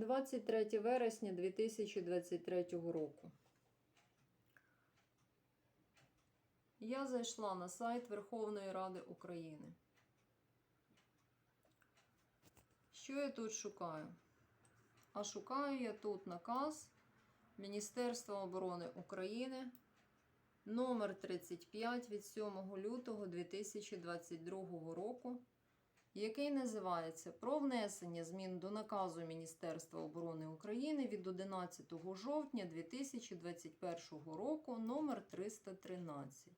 23 вересня 2023 року. Я зайшла на сайт Верховної Ради України. Що я тут шукаю? А шукаю я тут наказ Міністерства оборони України номер 35 від 7 лютого 2022 року, який називається Про внесення змін до наказу Міністерства оборони України від 11 жовтня 2021 року номер 313.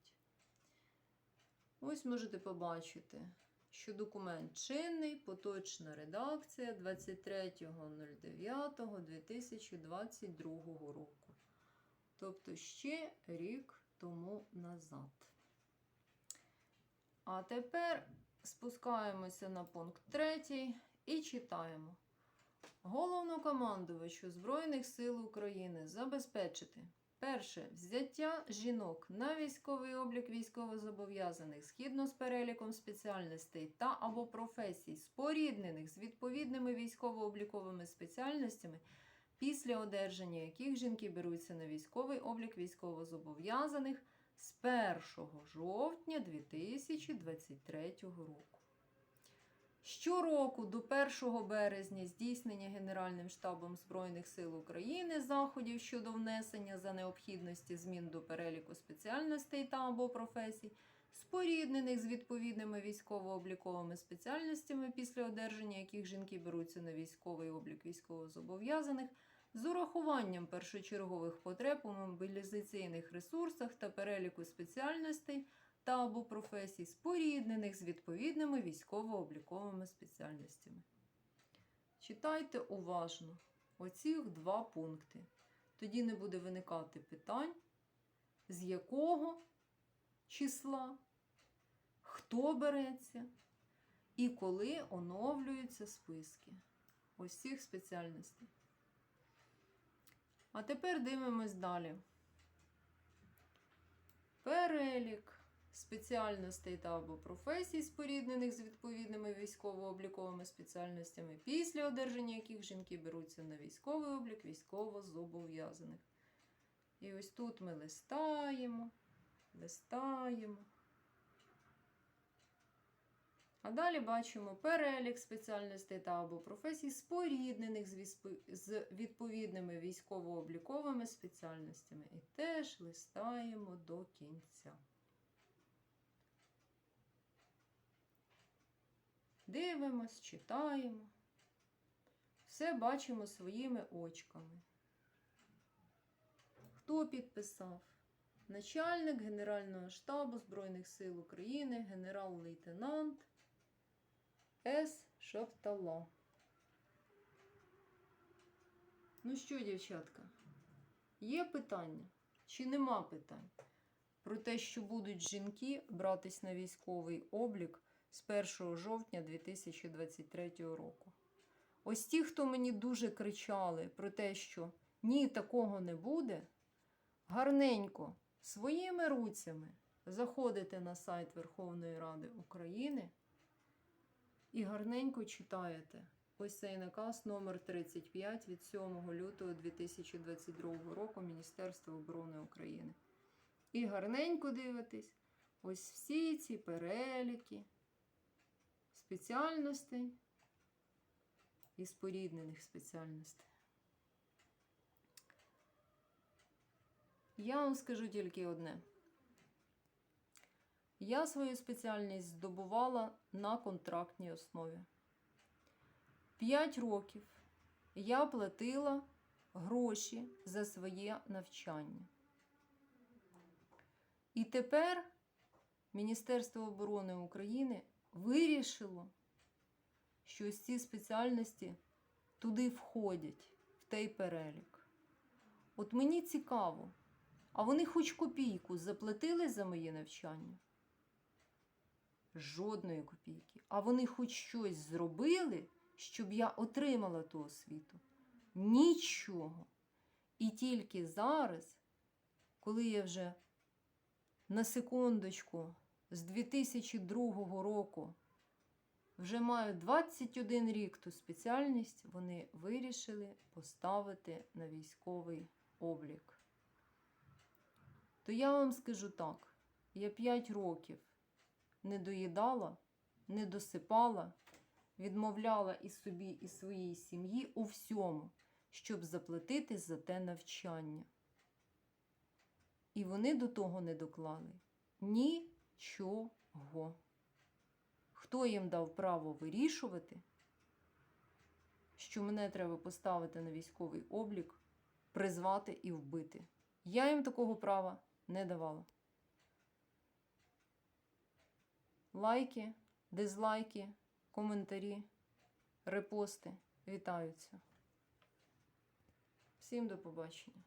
Ось можете побачити, що документ чинний, поточна редакція 23.09.2022 року. Тобто ще рік тому назад. А тепер спускаємося на пункт 3 і читаємо. Головнокомандувачу Збройних сил України забезпечити. Перше. Взяття жінок на військовий облік військовозобов'язаних згідно з переліком спеціальностей та або професій, споріднених з відповідними військово-обліковими спеціальностями, після одержання яких жінки беруться на військовий облік військовозобов'язаних з 1 жовтня 2023 року. Щороку до 1 березня здійснення Генеральним штабом Збройних сил України заходів щодо внесення за необхідності змін до переліку спеціальностей та або професій, споріднених з відповідними військово-обліковими спеціальностями, після одержання яких жінки беруться на військовий облік військовозобов'язаних, з урахуванням першочергових потреб у мобілізаційних ресурсах та переліку спеціальностей та або професій, споріднених з відповідними військово-обліковими спеціальностями. Читайте уважно оці два пункти. Тоді не буде виникати питань, з якого числа, хто береться і коли оновлюються списки ось спеціальностей. А тепер дивимось далі. Перелік спеціальностей та або професій, споріднених з відповідними військово-обліковими спеціальностями, після одержання яких жінки беруться на військовий облік військово-зобов'язаних. І ось тут ми листаємо, листаємо. А далі бачимо перелік спеціальностей та або професій, споріднених з відповідними військово-обліковими спеціальностями. І теж листаємо до кінця. Дивимось, читаємо. Все бачимо своїми очками. Хто підписав? Начальник Генерального штабу Збройних сил України, генерал-лейтенант С. Шаптала. Ну що, дівчатка, є питання чи нема питань про те, що будуть жінки братись на військовий облік з 1 жовтня 2023 року? Ось ті, хто мені дуже кричали про те, що ні, такого не буде, гарненько своїми руцями заходите на сайт Верховної Ради України і гарненько читаєте ось цей наказ номер 35 від 7 лютого 2022 року Міністерства оборони України. І гарненько дивитесь ось всі ці переліки спеціальностей і споріднених спеціальностей. Я вам скажу тільки одне. Я свою спеціальність здобувала на контрактній основі. П'ять років я платила гроші за своє навчання. І тепер Міністерство оборони України вирішило, що ось ці спеціальності туди входять, в той перелік. От мені цікаво, а вони хоч копійку заплатили за моє навчання? Жодної копійки. А вони хоч щось зробили, щоб я отримала ту освіту? Нічого. І тільки зараз, коли я вже на секундочку з 2002 року вже мають 21 рік ту спеціальність, вони вирішили поставити на військовий облік. То я вам скажу так: я 5 років не доїдала, не досипала, відмовляла і собі, і своїй сім'ї у всьому, щоб заплатити за те навчання. І вони до того не доклали нічого. Хто їм дав право вирішувати, що мене треба поставити на військовий облік, призвати і вбити? Я їм такого права не давала. Лайки, дизлайки, коментарі, репости вітаються. Всім до побачення.